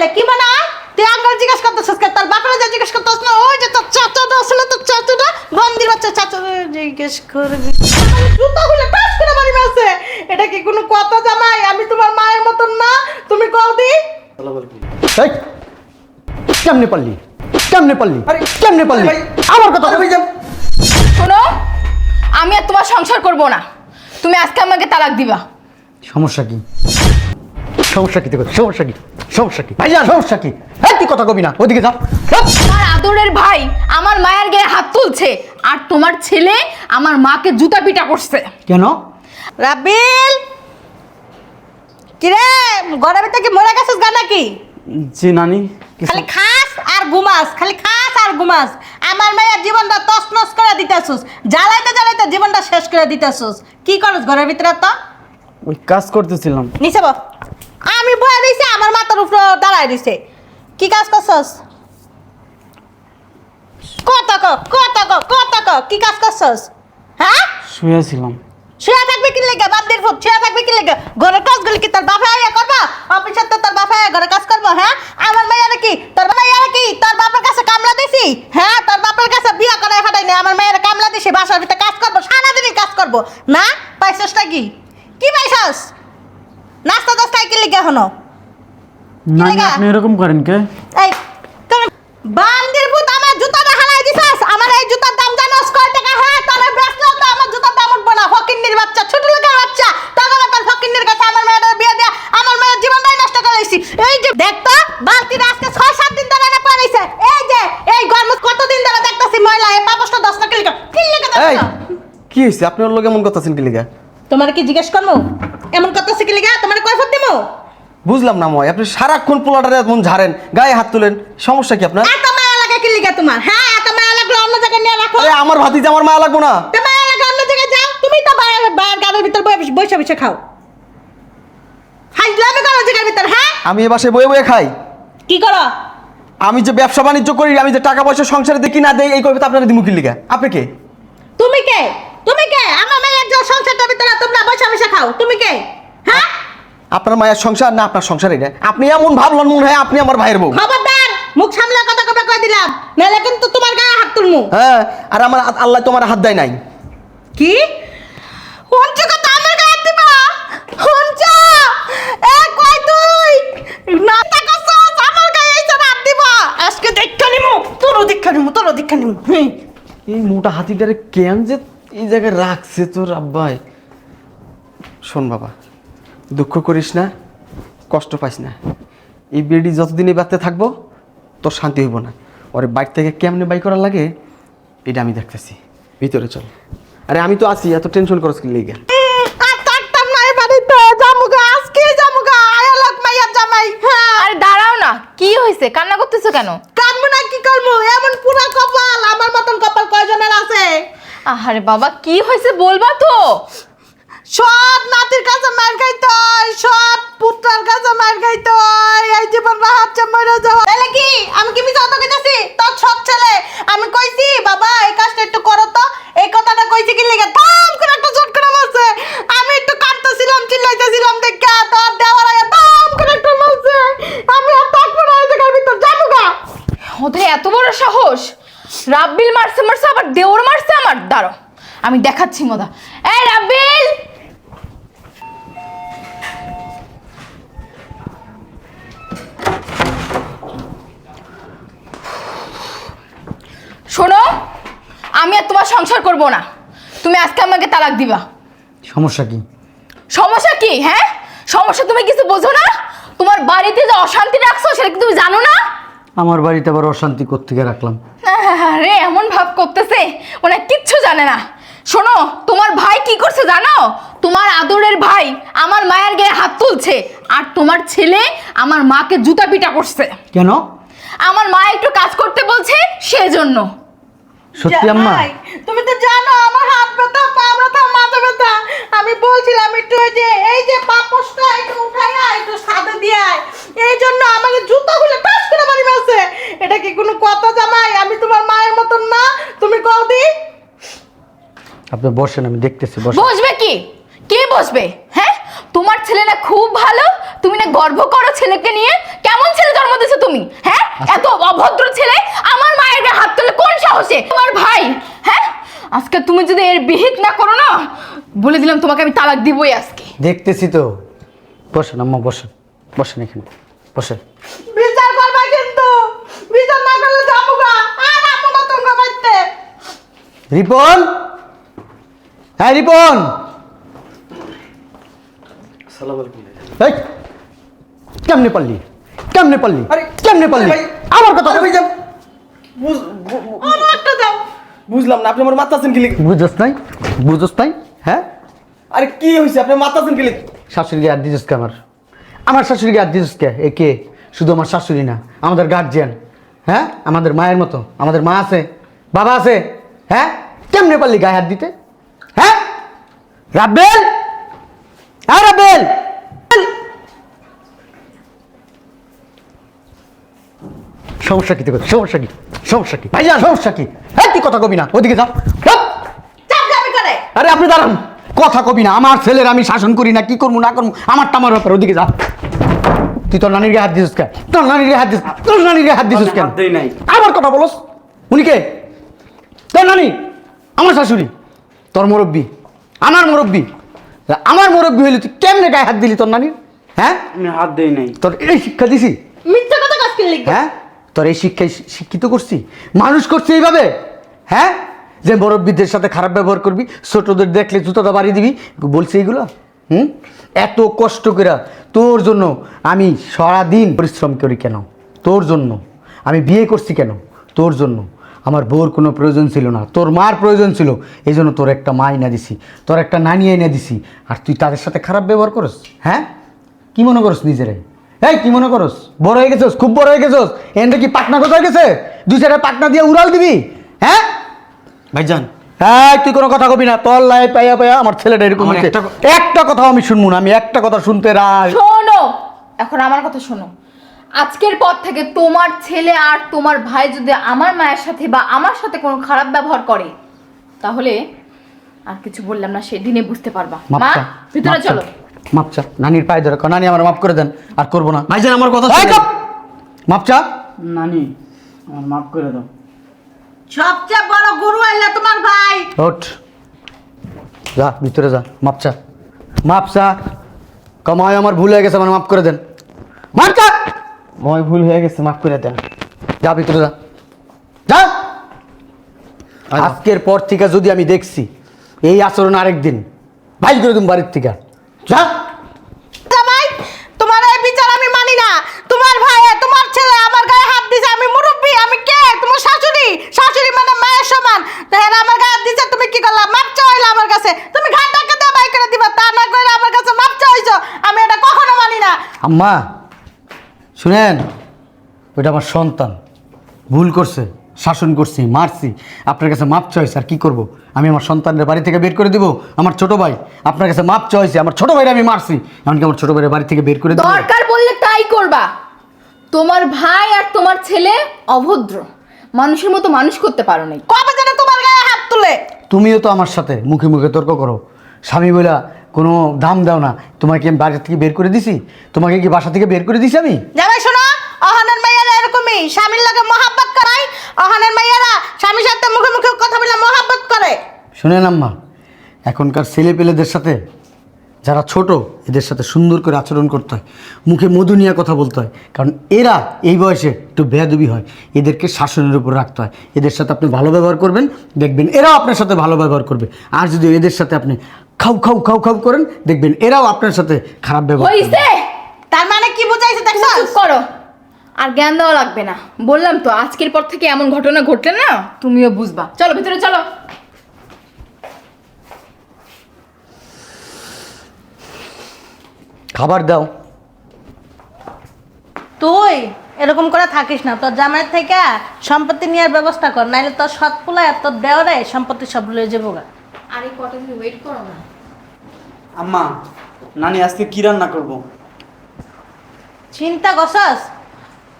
তাহলে কি মনে? হয় তুই আঙ্কাল জিজ্ঞেস করতেছিস তোর বাপরে যা জিজ্ঞেস করতেছিস না? ওই যে তোর চাচাটা আসলে তোর চাচাটা? বন্দির বাচ্চা চাচাটা জিজ্ঞেস করবি। জুতা খুলে টাস করে বাড়ি মারছে এটা কি কোনো কথা জামাই? আমি তোমার মায়ের মতন না। তুমি কও দি। এই, কেমনে পারলি? কেমনে পারলি? কেমনে পারলি? আমার কথা শোনো। আমি আর তোমার সংসার করব না। তুমি আজকে আমাকে তালাক দিবা। সমস্যা কি? সমস্যা কি দেখো সমস্যা কি? সমস্যা কি? ভাইয়া সমস্যা কি? এই তুই কথা কবি না ওদিকে যা। তোমার আদরের ভাই আমার মায়ের গায়ে হাত তুলছে আর তোমার ছেলে আমার মাকে জুতা পিটা করছে। কেন? রাবিল! কিরে ঘরের ভিতরে কি মরে গেছিস গা নাকি? জি নানি খালি খাস আর ঘুমাস খালি খাস আর ঘুমাস। আমার মেয়ের জীবনটা তস নস করে দিতেছিস জ্বালাইতে জ্বালাইতে জীবনটা শেষ করে দিতেছিস। কি করস ঘরের ভিতরে তো? ওই কাজ করতেছিলাম। নিচে বস। আমি বয়ে দিছি আমার মাথার উপর দাঁড়ায় দিছে। কি কাজ করছস? কত ক কত ক কত ক কি কাজ করছস? হ্যাঁ? শুয়েছিলাম। শুয়ে থাকবে কি লেগে? বান্দির ফুট শুয়ে থাকবে কি লেগে? ঘরের কাজগুলি কি তোর বাপে আইয়া করবা? অফিসে তো তোর বাপে আইয়া ঘরের কাজ করব হ্যাঁ? আমার মেয়ের কি? তোর মেয়ের কি? তোর বাপের কাছে কামলা দিছি? হ্যাঁ তোর বাপের কাছে বিয়া করে ফাটাই না আমার মেয়ের কামলা দিছি বাসার ভিতরে কাজ করব সারাদিনই কাজ করব। না পাইছসটা কি কি পাইছস? নাস্তা দশটায় কি লিখে হনো লাগা? আপনি এরকম করেন কে? এই বান্দির ভূত আমার জুতাটা হারাই দিছাস? আমার এই জুতার দাম জানোস কয় টাকা? হ্যাঁ তোর বেচলেও তো আমার জুতার দাম উঠবো না। ফকিন্নির বাচ্চা ছোট লোকের বাচ্চা। তোর তোর ফকিন্নির কাছে আমার মেয়েটার বিয়ে দিয়া। আমার মেয়ের জীবনটাই নষ্ট করে দিছি। এই যে দেখ তো বালতির আজকে ছয় সাত দিন ধরে না পানিছে এই যে এই গরম কতদিন ধরে দেখতাছি ময়লা এই পাপসটা দশ না কিলিকা কিলিকা এই কি হয়েছে আপনি ওর লোক এমন কথা আছেন কি লিগা? তোমার কি জিজ্ঞেস করব? এমন কত শিখিলিগা তোমার কয় ফুট দিমু? বুঝলাম না ময় আপনি সারাক্ষণ পোলাটারে এমন ঝাড়েন গায়ে হাত তুলেন সমস্যা কি আপনার? এত মায়া লাগে কি কিলিকা তোমার? হ্যাঁ এত মায়া লাগল অন্য জায়গায় নিয়ে রাখো। আরে আমার ভাতিজা আমার মায়া লাগবো না। তো মায়া লাগে অন্য জায়গায় যাও। তুমি তো বাইরে বাইরের গাড়ির ভিতর বসে বসে বসে খাও। হাইজলামি করো জায়গার ভিতর হ্যাঁ? আমি এ বাসায় বয়ে বয়ে খাই। কি করো? আমি যে ব্যবসা বাণিজ্য করি আমি যে টাকা পয়সা সংসারে দেখি না দেই এই কথা আপনারা দিমুখি লিগা? আপনি কে? তুমি কে? তুমি কে? আমার মেয়ের যে সংসারটার ভিতরে তোমরা বসে বসে খাও। তুমি কে? আপনার মায়ের সংসার না আপনার সংসার এটা আপনি এমন ভাবলেন মনে হয় আপনি আমার ভাইয়ের বউ। খবরদার মুখ সামলে কথা কবে কয়ে দিলাম? নাহলে কিন্তু তোমার গায়ে হাত তুলমু। হ্যাঁ আর আমার আল্লাহ তোমার হাত দেয় নাই। কি? হঞ্চ কথা আমার গায়ে হাত দিবা? হঞ্চ এ কই তুই? না তা তাকাস আমার গায়ে এসে হাত দিবা। আজকে দেখা নিমু তোরও দেখা নিমু তোরও দেখা নিমু। এই মোটা হাতিটারে কেন যে এই জায়গায় রাখছে তোর আব্বাই? শোন বাবা দুঃখ করিস না কষ্ট পাইস না। এই বেডি যতদিন এই বাড়তে থাকব তোর শান্তি হইব না। ওরে বাইক থেকে কেমনে বাই করার লাগে এটা আমি দেখতেছি। ভিতরে চল। আরে আমি তো আছি এত টেনশন করছ কি লেগে? হ্যাঁ। দাঁড়াও না কি হয়েছে কান্না করতেছো কেন? কামবো না কি করব? এমন পুরা কপাল আমার মতন কপাল কয়জনের আছে? আরে বাবা কি হয়েছে বলবা তো? সৎ নাতির কাছে মার খাইতে হয়, সৎ পুত্রের কাছে মার খাইতে হয়, এই জীবন রাহাচ্ছে মরে যাওয়া। তাহলে কি? আমি কি মিছা কথা কইতাছি? তোর সৎ ছেলে, আমি কইছি, বাবা, এই কাজটা একটু করো তো। এই কথাটা কইছি কি লেগে? দাম করে একটা ঝটকা মারছে আমি একটু কাঁদতেছিলাম, চিল্লাইতেছিলাম দেখা তোর দেওয়ার আগে দাম করে একটা মারছে আমি আর থাকব না এই জায়গার ভিতর, যাব গা। ওদের এত বড় সাহস? রাব্বিল মারছে মারছে, আবার দেওর মারছে আমার? দাঁড়ো, আমি দেখাচ্ছি মজা। এই রাব্বিল! শোনো আমি আর তোমার সংসার করব না। তুমি আজকে আমাকে তালাক দিবা। সমস্যা কি? সমস্যা কি হ্যাঁ? সমস্যা তুমি কিছু বোঝো না? তোমার বাড়িতে যে অশান্তি রাখছো সেটা কি তুমি জানো না? আমার বাড়িতে আবার অশান্তি কোত্থেকে রাখলাম? আরে এমন ভাব করতেছে ওনা কিচ্ছু জানে না। শোনো তোমার ভাই কি করছে জানো? তোমার আদরের ভাই আমার মায়ের গায়ে হাত তুলছে আর তোমার ছেলে আমার মাকে জুতা পিটা করছে। কেন? আমার মা একটু কাজ করতে বলছে সেজন্য। সত্যি আম্মা? তুমি তো জানো আমার হাত ব্যথা পা ব্যথা মাথা ব্যথা। আমি বলছিলাম একটু ওই যে এই যে পাপসটা একটু উঠাই আয়, একটু সাদা দিয়ে আয়। এই জন্য আমার জুতো খুলে টাস করে বাড়ি মারছে এটা কি কোনো কথা জামাই? আমি তোমার মায়ের মতন না। তুমি কও দি। আপনি বসেন আমি দেখতেছি বসবে কি? কে বসবে? হ্যাঁ? তোমার ছেলে না খুব ভালো তুমি না গর্ব করো ছেলেকে নিয়ে? কেমন ছেলে জন্ম দিছো তুমি? হ্যাঁ? এত অভদ্র ছেলে আমার মায়ের গায়ে হাত তোলে কোন সাহসে? তোমার ভাই হ্যাঁ? আজকে তুমি যদি এর বিহিত না করো না বলে দিলাম তোমাকে আমি তালাক দিবই আজকে। দেখতেছি তো। বসেন আম্মা বসেন। বসেন এখানে। বসেন। বিচার করবা কিন্তু। বিচার না করলে যাব গা আর আমো না তোমরা বাইতে রিপন? হ্যাঁ রিপন? এই, কেমনে পারলি? কেমনে পারলি? আরে, কেমনে পারলি? আমার কথা দাও। বুঝলাম না আপনি আমার মারতাছেন কি লিখে? বুঝোস নাই? বুঝোস নাই? হ্যাঁ? আরে কি হয়েছে আপনি মারতাছেন কি লিখে? শাশুড়িকে আর দিছিস কে আমার? আমার শাশুড়িকে আর দিছিস কে? এ কে? শুধু আমার শাশুড়ি না আমাদের গার্জিয়ান হ্যাঁ? আমাদের মায়ের মতো। আমাদের মা আছে বাবা আছে। হ্যাঁ? কেমনে পারলি গায়ে হাত দিতে? হ্যাঁ? রাবেল হ্যাঁ রাবেল সমস্যা কি তোর সমস্যা কি? সমস্যা কি? ভাইজান! সমস্যা কি? হ্যাঁ তুই কথা কবি না। ওদিকে যা। যাও। চাপ যাবি করে আরে আপনি দাঁড়ান। কথা কবি না। আমার ছেলের আমি শাসন করি না। কি করব না করব? আমার টামার ব্যাপার। ওদিকে যা। তুই তোর নানির হাত দিছিস কেন? তোর নানির হাত দিস তোর নানির হাত দিছিস কেন? হাত আমার কথা বলস। উনি কে? তোর নানি? আমার শাশুড়ি। তোর মুরব্বী। আমার মুরব্বী। আমার মুরব্বী হইলে তুই কেমনে গায়ে হাত দিলি তোর নানির? হ্যাঁ? আমি হাত দেই নাই। তোর এই শিক্ষা দিছি? মিথ্যা কথা কাজ করলি হ্যাঁ? তোর এই শিক্ষায় শিক্ষিত করছি? মানুষ করছি এইভাবে? হ্যাঁ? যে মুরব্বীদের সাথে খারাপ ব্যবহার করবি, ছোটদের দেখলে জুতোটা বাড়ি দিবি, বলছি এইগুলো? হুম? এত কষ্ট করে তোর জন্য আমি সারাদিন পরিশ্রম করি কেন? তোর জন্য। আমি বিয়ে করছি কেন? তোর জন্য। আমার বউর কোনো প্রয়োজন ছিল না। তোর মার প্রয়োজন ছিল। এই জন্য তোর একটা মা এনে দিছি। তোর একটা নানি এনে দিছি। আর তুই তাদের সাথে খারাপ ব্যবহার করস? হ্যাঁ? কী মনে করস নিজেরে? এই কি মনে করস? বড় হয়ে গেছস খুব বড় হয়ে গেছস। এনটা কি পাটনা কোথায় গেছে? দুই চারটা পাটনা দিয়ে উড়াল দিবি? হ্যাঁ? ভাইজান। হ্যাঁ তুই কোনো কথা কবি না তোর লাই পাইয়া পাইয়া আমার ছেলেটা এরকম আমার একটা ক- একটা কথাও আমি শুনব না আমি একটা কথা শুনতে রাই শোনো এখন আমার কথা শোনো। আজকের পর থেকে তোমার ছেলে আর তোমার ভাই যদি আমার মায়ের সাথে বা আমার সাথে কোনো খারাপ ব্যবহার করে তাহলে আর কিছু বললাম না সেদিনে বুঝতে পারবা। মা ভিতরে চলো। মাপচা নানির পায়ে ধরে নানি আমার মাফ করে দেন আর করব না। ভাইজান আমার কথা নানি আমার মাফ করে দাও। সবচেয়ে বড় গুরু আইলা তোমার ভাই। ওঠ। যা ভিতরে যা মাপচা মাপচা কমায় আমার ভুল হয়ে গেছে আমার মাফ করে দেন। মাপচা ময় ভুল হয়ে গেছে মাফ করে দেন। যা ভিতরে যা। যা! আজকের পর থেকে যদি আমি দেখছি এই আচরণ আরেকদিন ভাই করে তুমি বাড়ির থেকে। যা। জামাই তোমার এই বিচার আমি মানি না। তোমার ভাই তোমার ছেলে আমার গায়ে হাত দিছে আমি মুরব্বী আমি কে? তোমার শাশুড়ি? শাশুড়ি মানে মায়ের সমান। দেখেন আমার গায়ে হাত দিছে তুমি কি করলা? মাপ চাইলা আমার কাছে। তুমি ঘাট টাকা দিয়ে বাই করে দিবা তা না করে আমার কাছে মাপ চাইছো আমি এটা কখনো মানি না। আম্মা শুনেন ওইটা আমার সন্তান। ভুল করছে শাসন করছি মারছি। আপনার কাছে মাপ চাইছে আর কি করব? আমি আমার সন্তানের বাড়ি থেকে বের করে দিব? আমার ছোট ভাই। আপনার কাছে মাপ চাইছে আমার ছোট ভাইরা আমি মারছি। এমনকি আমার ছোট ভাইয়ের বাড়ি থেকে বের করে দিব। দরকার বললে তাই করবা। তোমার ভাই আর তোমার ছেলে অভদ্র। মানুষের মতো মানুষ করতে পারো নাই। কবে যেন তোমার গায়ে হাত তুলে? তুমিও তো আমার সাথে মুখে মুখে তর্ক করো। স্বামী বলে কোনো দাম দাও না। তোমাকে আমি বাড়ি থেকে বের করে দিছি। তোমাকে কি বাসা থেকে বের করে দিছি আমি? জামাই শোনো অহানের মাইয়ারা এরকমই। স্বামীর লাগে মহাব্বত করাই অহানের মাইয়ারা স্বামীর সাথে মুখে মুখে কথা বলে মহাব্বত করে। শুনেন আম্মা এখনকার ছেলে পেলেদের সাথে যারা ছোট এদের সাথে সুন্দর করে আচরণ করতে হয় মুখে মধু নিয়ে কথা বলতে হয় কারণ এরা এই বয়সে একটু বেয়াদবি হয় এদেরকে শাসনের উপর রাখতে হয় এদের সাথে আপনি ভালো ব্যবহার করবেন দেখবেন এরাও আপনার সাথে ভালো ব্যবহার করবে আর যদি এদের সাথে আপনি খাও খাও খাও খাও করেন দেখবেন এরাও আপনার সাথে খারাপ ব্যবহার তার মানে কি বুঝাইছে দেখছ চুপ করো। আর জ্ঞান দেওয়া লাগবে না। বললাম তো আজকের পর থেকে এমন ঘটনা ঘটলে না তুমিও বুঝবা। চলো ভিতরে চলো। খাবার দাও। তুই এরকম করে থাকিস না তোর জামাইয়ের থেকে সম্পত্তি নেওয়ার ব্যবস্থা কর নাইলে তোর সৎ পোলা আর তোর দেওয়ারে সম্পত্তি সব লয়ে যাব গা। আরে কটা তুমি ওয়েট করো না। আম্মা নানি আজকে কি রান্না করব? চিন্তা করছস?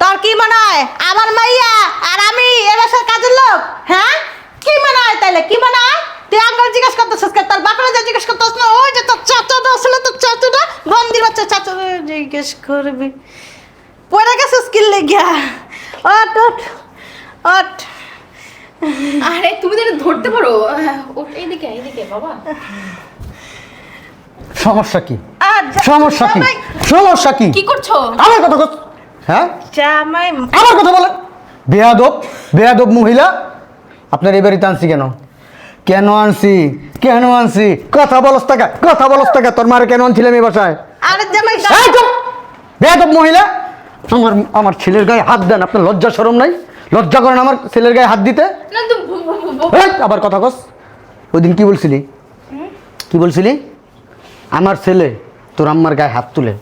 তোর কি মনে হয়? আমার মাইয়া আর আমি এ বাসার কাজের লোক? হ্যাঁ? কি মনে হয় তাইলে? কি মনে হয়? তুই আঙ্গল জিজ্ঞেস করতেছিস তোর বাপরে যা জিজ্ঞেস করতেছ না? ওই যে তোর চাচাটা আসলে তোর চাচাটা বন্দির বাচ্চা চাচাটা জিজ্ঞেস করবি। পড়ে গেছে আসিস কিল্লে গিয়া ওট ওট ওট আরে তুমি তো ধরতে পারো। এইদিকে এইদিকে বাবা। সমস্যা কি? আর সমস্যা কি? সমস্যা কি? কি করছ? আমার কথা হ্যাঁ? জামাই আমার কথা বলেন বেয়াদব বেয়াদব মহিলা আপনার এই বাড়িতে আনছি কেন? কেন আনছি? কেন আনছি? কথা বলস টাকা কথা বলস টাকা তোর মারে কেন আনছিলাম এই বাসায়? আরে জামাই এই বেয়াদব মহিলা আমার আমার ছেলের গায়ে হাত দেন আপনার লজ্জা শরম নাই? লজ্জা করেন আমার ছেলের গায়ে হাত দিতে? আবার কথা কস। ওই দিন কি বলছিলি? কি বলছিলি? আমার ছেলে তোর আম্মার গায়ে হাত তুলে।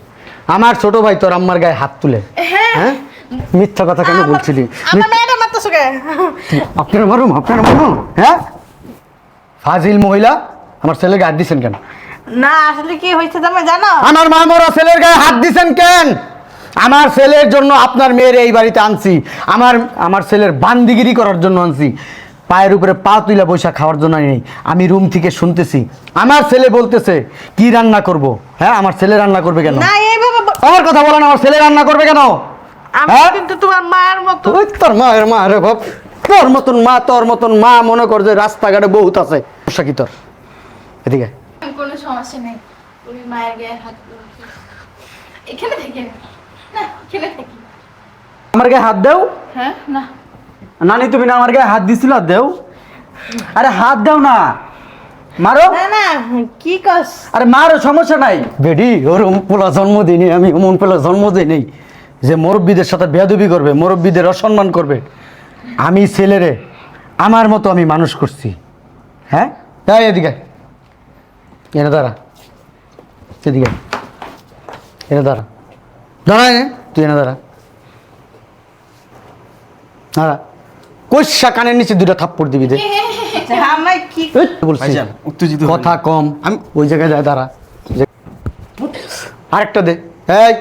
আমার ছোট ভাই তোর আম্মার গায়ে হাত তুলে। হ্যাঁ। মিথ্যা কথা কেন বলছিলি? আপনার মারুম আপনার মারুম হ্যাঁ? ফাজিল মহিলা আমার ছেলের গায়ে হাত দিছেন কেন? না আসলে কি হয়েছে জামাই জানো? আমার মা মরা ছেলের গায়ে হাত দিছেন কেন? আমার ছেলের জন্য আপনার মেয়ের এই বাড়িতে আনছি। আমার আমার ছেলের বান্দিগিরি করার জন্য আনছি। পায়ের উপরে পা তুইলা বৈশা খাওয়ার জন্য নাই। আমি রুম থেকে শুনতেছি। আমার ছেলে বলতেছে কি রান্না করব? হ্যাঁ আমার ছেলে রান্না করবে কেন? না এইভাবে আমার কথা বলেন আমার ছেলে রান্না করবে কেন? আমি হ্যাঁ? কিন্তু তোমার মায়ের মতো। ওই তোর মায়ের মা রে বাপ। তোর মতন মা তোর মতন মা মনে কর যে রাস্তাঘাটে বহুত আছে। সমস্যা কি তোর? এদিকে কোনো সমস্যা নেই। তুমি মায়ের গায়ে হাত এখানে থেকে না। এখানে থেকে। আমার গায়ে হাত দাও? হ্যাঁ না। নানি তুমি না আমার গায়ে হাত দিছিল? আর দেও। আরে হাত দাও না। মারো। না না কি কস? আরে মারো সমস্যা নাই। বেডি ওর পোলা জন্ম দিইনি আমি অমন পোলা জন্ম দিই যে মুরব্বীদের সাথে বেয়াদবি করবে মুরব্বীদের অসম্মান করবে। আমি ছেলেরে আমার মতো আমি মানুষ করছি। হ্যাঁ? তাই এদিকে এনে দাঁড়া। এদিকে এনে দাঁড়া। দাঁড়ায় নে তুই এনে দাঁড়া। দাঁড়া। কৈশা কানের নিচে দুটা থাপ্পড় দিবি দে। উত্তেজিত কথা কম আমি ওই জায়গায় যায় দাঁড়া। আরেকটা দে। এই!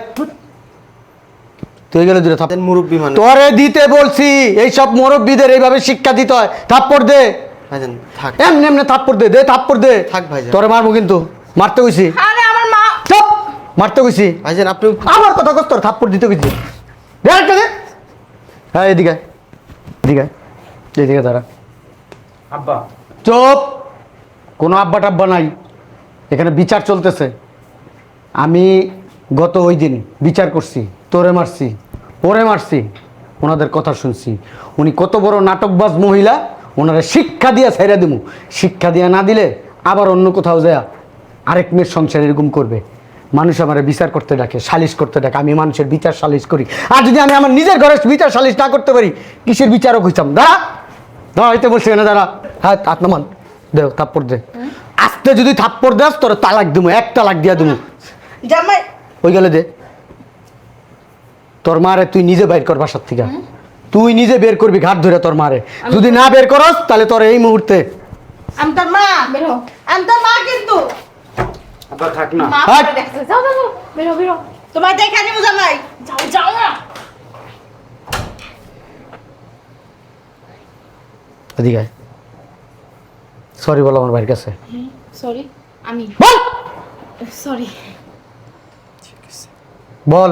তুই গেলে দুটো থাপ। মুরব্বী মানুষ। তোরে দিতে বলছি এই সব মুরব্বীদের এইভাবে শিক্ষা দিতে হয়। থাপ্পড় দে। ভাইজান থাক। এমনি এমনি থাপ্পড় দে দে থাপ্পড় দে। থাক ভাইজান। তোরে মারবো কিন্তু। মারতে কইছি। আরে আমার মা চপ! মারতে কইছি। ভাইজান আপনি আমার কথা কস তোর থাপ্পড় দিতে কইছি। দে আরেকটা দে। হ্যাঁ এদিকে। এদিকে এদিকে দাঁড়া। আব্বা। চুপ! কোনো আব্বা টাব্বা নাই। এখানে বিচার চলতেছে। আমি গত ওই দিন বিচার করছি, তোরে মারছি, ওরে মারছি, ওনাদের কথা শুনছি। উনি কত বড় নাটকবাজ মহিলা, ওনারা শিক্ষা দিয়ে ছেড়ে দিমু। শিক্ষা দিয়ে না দিলে আবার অন্য কোথাও যায়, আরেক মেয়ের সংসার এরকম করবে। মানুষ আমার বিচার করতে ডাকে, সালিশ করতে ডাকে। আমি মানুষের বিচার সালিশ করি। আর যদি আমি আমার নিজের ঘরে বিচার সালিশ না করতে পারি, কিসের বিচারক হইতাম? দাঁড়া! দাঁড়া হইতে বলছি না দাঁড়া। হ্যাঁ হাত নামান। দেও থাপ্পড় দে। আস্তে যদি থাপ্পড় দেস তোর তালাক দিমু এক তালাক দিয়া দিমু। জামাই। ওই গেলে দে। তোর মারে তুই নিজে বাইর কর বাসার থেকে। তুই নিজে বের করবি ঘাট ধরে তোর মারে। যদি না বের করস তাহলে তোর এই মুহূর্তে আমি তোর মা বেরো আমি তোর মা কিন্তু। আব্বা থাক না। মা। যাও যাও যাও। বেরো বেরো তোমার জামাই। যাও যাও না। এদিকে সরি বল আমার ভাইয়ের কাছে। সরি আমি। বল! সরি বল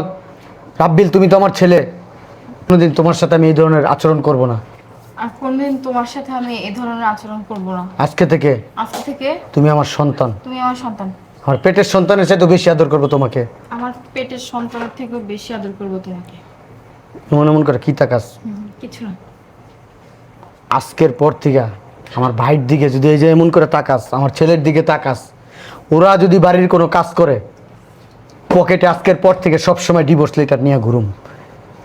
রাব্বিল তুমি তো আমার ছেলে। কোনোদিন তোমার সাথে আমি এই ধরনের আচরণ করব না। আর কোনদিন তোমার সাথে আমি এ ধরনের আচরণ করব না। আজকে থেকে আজকে থেকে তুমি আমার সন্তান। তুমি আমার সন্তান। আমার পেটের সন্তানের সাথে বেশি আদর করব তোমাকে। আমার পেটের সন্তানের থেকেও বেশি আদর করব তোমাকে। মনে মন করে কি তাকাস? কিছু না। আজকের পর থেকে আমার ভাইয়ের দিকে যদি এই যে এমন করে তাকাস আমার ছেলের দিকে তাকাস ওরা যদি বাড়ির কোনো কাজ করে পকেটে আজকের পর থেকে সব সময় ডিভোর্স লেটার নিয়ে ঘুরুম।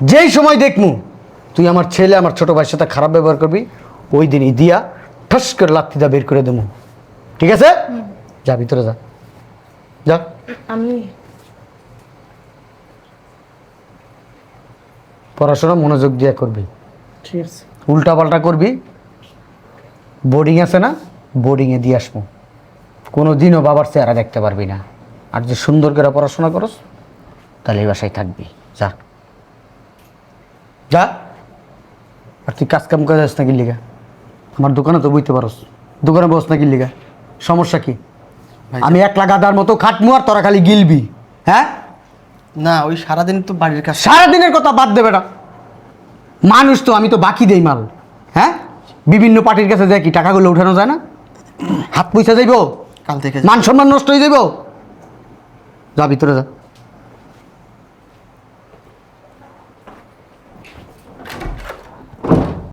যেই সময় দেখমু তুই আমার ছেলে আমার ছোট ভাইয়ের সাথে খারাপ ব্যবহার করবি ওই দিন ইদিয়া ঠস করে লাত্তিদা বের করে দেবো। ঠিক আছে? যা ভিতরে যা। যা। আমি পড়াশোনা মনোযোগ দিয়ে করবি। ঠিক আছে। উল্টা পাল্টা করবি বোর্ডিং আছে না বোর্ডিংয়ে দিয়ে আসব। কোনো দিনও বাবার চেহারা দেখতে পারবি না। আর যে সুন্দর করে পড়াশোনা করস তাহলে এই বাসায় থাকবি। যা। যা। আর তুই কাজ কাম করে যাস না কিল্লিগা আমার দোকানে তো বুঝতে পারস। দোকানে বস না কিল্লিগা সমস্যা কি? আমি এক লাগাদার মতো খাটমু আর তোরা খালি গিলবি হ্যাঁ? না ওই সারাদিন তো বাড়ির কাজ। সারাদিনের কথা বাদ দেবে না মানুষ তো আমি তো বাকি দেই মাল। হ্যাঁ? বিভিন্ন পার্টির কাছে যায় কি টাকাগুলো উঠানো যায় না? হাত পয়সা যাইব? কাল থেকে মান সম্মান নষ্ট হয়ে যাইব? যা ভিতরে যা।